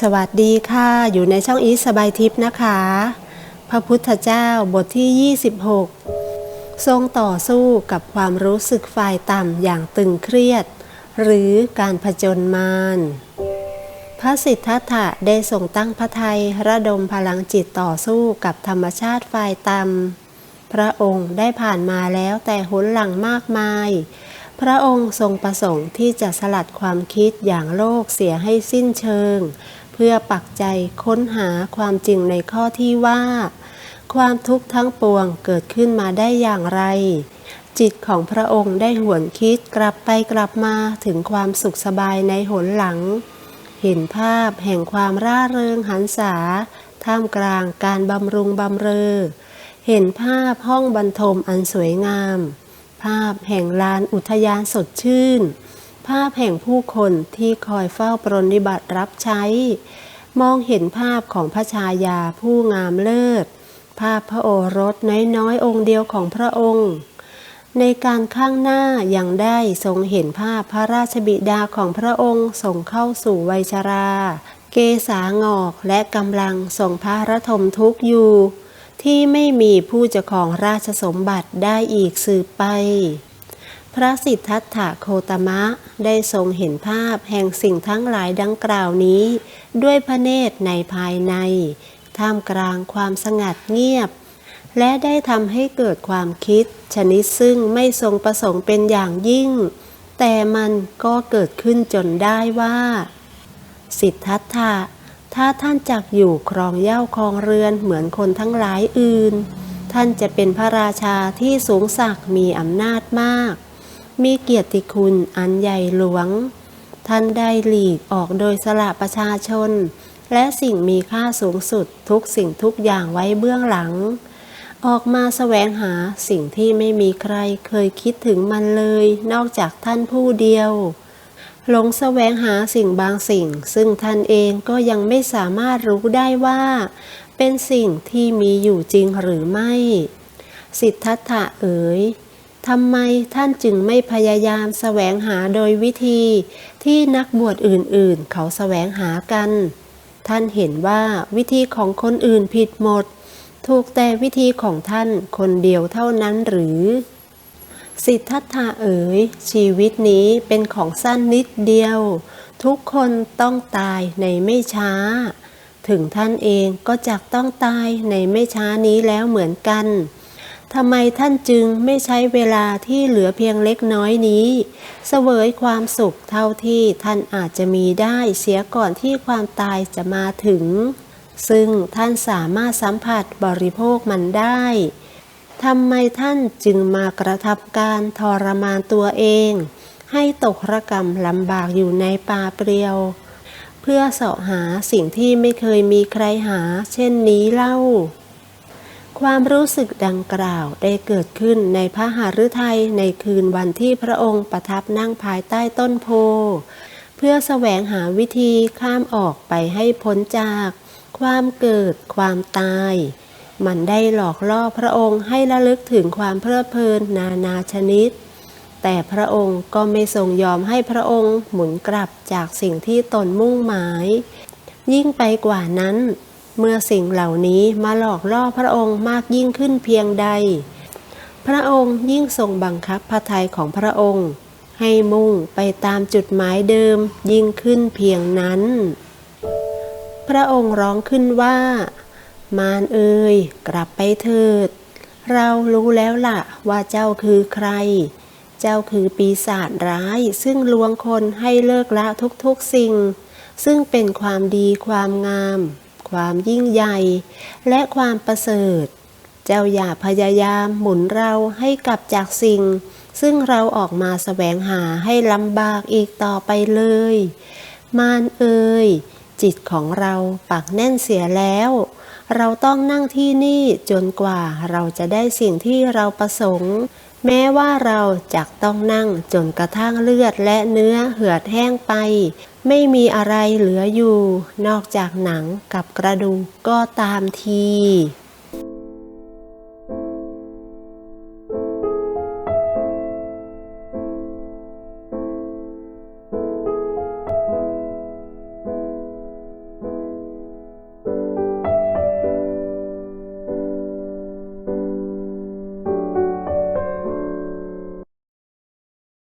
สวัสดีค่ะ อยู่ในช่องอีสบายทิพย์นะคะ พระพุทธเจ้าบทที่ 26 ทรงต่อสู้กับความรู้สึกฝ่ายต่ำอย่างตึงเครียด หรือการผจญมารพระสิทธัตถะได้ทรงตั้งพระทัยระดมพลังจิตต่อสู้กับธรรมชาติฝ่ายต่ำพระองค์ได้ผ่านมาแล้วแต่หนหลังมากมาย พระองค์ทรงประสงค์ที่จะสลัดความคิดอย่างโลกเสียให้สิ้นเชิง เพื่อปักใจค้นหาความจริงในข้อที่ว่า ความทุกข์ทั้งปวงเกิดขึ้นมาได้อย่างไร จิตของพระองค์ได้หวนคิดกลับไปกลับมาถึงความสุขสบายในหนหลัง เห็นภาพแห่งความร่าเริงหันษา ท่ามกลางการบำรุงบำเรอ เห็นภาพห้องบรรทมอันสวยงาม ภาพแห่งลานอุทยานสดชื่น ภาพแห่งผู้คนที่คอยเฝ้าปรนนิบัติรับใช้ มองเห็นภาพของพระชายาผู้งามเลิศ ภาพพระโอรสน้อยๆ องค์เดียวของพระองค์ ในการข้างหน้ายังได้ทรงเห็นภาพพระราชบิดาของพระองค์ส่งเข้าสู่วัยชรา เกษางอกและกำลังส่งพระระทมทุกอยู่ ที่ไม่มีผู้จะของราชสมบัติได้อีกสืบไป พระสิทธัตถะโคตมะได้ทรงเห็นภาพแห่งสิ่งทั้งหลายดังกล่าวนี้ ด้วยพระเนตรในภายใน ท่ามกลางความสงัดเงียบ และได้ทำให้เกิดความคิด ชนิดซึ่งไม่ทรงประสงค์เป็นอย่างยิ่ง แต่มันก็เกิดขึ้นจนได้ว่า สิทธัตถะถ้าท่านจักอยู่ครองเย้าครองเรือนเหมือนคนทั้งหลายอื่น ท่านจะเป็นพระราชาที่สูงศักดิ์มีอำนาจมาก มีเกียรติคุณอันใหญ่หลวง ท่านได้หลีกออกโดยสละประชาชน และสิ่งมีค่าสูงสุดทุกสิ่งทุกอย่างไว้เบื้องหลัง ออกมาแสวงหาสิ่งที่ไม่มีใครเคยคิดถึงมันเลย นอกจากท่านผู้เดียว หลงแสวงหาสิ่งบางสิ่ง ซึ่งท่านเองก็ยังไม่สามารถรู้ได้ว่า เป็นสิ่งที่มีอยู่จริงหรือไม่ สิทธัตถะเอ๋ย ทำไมท่านจึงไม่พยายามแสวงหาโดยวิธี ที่นักบวชอื่นๆ เขาแสวงหากัน ท่านเห็นว่าวิธีของคนอื่นผิดหมด ถูกแต่วิธีของท่านคนเดียวเท่านั้นหรือ สิทธัตถะเอ๋ย ชีวิตนี้เป็นของสั้นนิดเดียว ทุกคนต้องตายในไม่ช้า ถึงท่านเองก็จักต้องตายในไม่ช้านี้แล้วเหมือนกัน ทำไมท่านจึงไม่ใช้เวลาที่เหลือเพียงเล็กน้อยนี้เสวยความสุขเท่าที่ท่านอาจจะมีได้เสียก่อนที่ความตายจะมาถึง ซึ่งท่านสามารถสัมผัสบริโภคมันได้ทำไมท่านจึงมากระทำการทรมานตัวเอง ให้ตกระกรรมลำบากอยู่ในป่าเปรียว เพื่อเสาะหาสิ่งที่ไม่เคยมีใครหาเช่นนี้เล่า ความรู้สึกดังกล่าวได้เกิดขึ้นในพระหฤทัยในคืนวันที่พระองค์ประทับนั่งภายใต้ต้นโพ เพื่อแสวงหาวิธีข้ามออกไปให้พ้นจาก ความเกิดความตาย มันได้หลอกล่อพระองค์ให้ระลึกถึงความเพลิดเพลินนานาชนิด แต่พระองค์ก็ไม่ทรงยอมให้พระองค์หมุนกลับจากสิ่งที่ตนมุ่งหมาย ยิ่งไปกว่านั้น เมื่อสิ่งเหล่านี้มาหลอกล่อพระองค์มากยิ่งขึ้นเพียงใด พระองค์ยิ่งทรงบังคับพระทัยของพระองค์ ให้มุ่งไปตามจุดหมายเดิมยิ่งขึ้นเพียงนั้น พระองค์ร้องขึ้นว่า มารเอ่ยกลับไปเถิด เรารู้แล้วล่ะว่าเจ้าคือใคร เจ้าคือปีศาจร้ายซึ่งลวงคนให้เลิกละทุกๆสิ่ง ซึ่งเป็นความดีความงาม ความยิ่งใหญ่ และความประเสริฐ เจ้าอย่าพยายามหมุนเราให้กลับจากสิ่ง ซึ่งเราออกมาแสวงหาให้ลำบากอีกต่อไปเลย มารเอ่ยจิตของเราปักแน่นเสียแล้ว เราต้องนั่งที่นี่จนกว่าเราจะได้สิ่งที่เราประสงค์ แม้ว่าเราจะต้องนั่งจนกระทั่งเลือดและเนื้อเหือดแห้งไป ไม่มีอะไรเหลืออยู่ นอกจากหนังกับกระดูกก็ตามที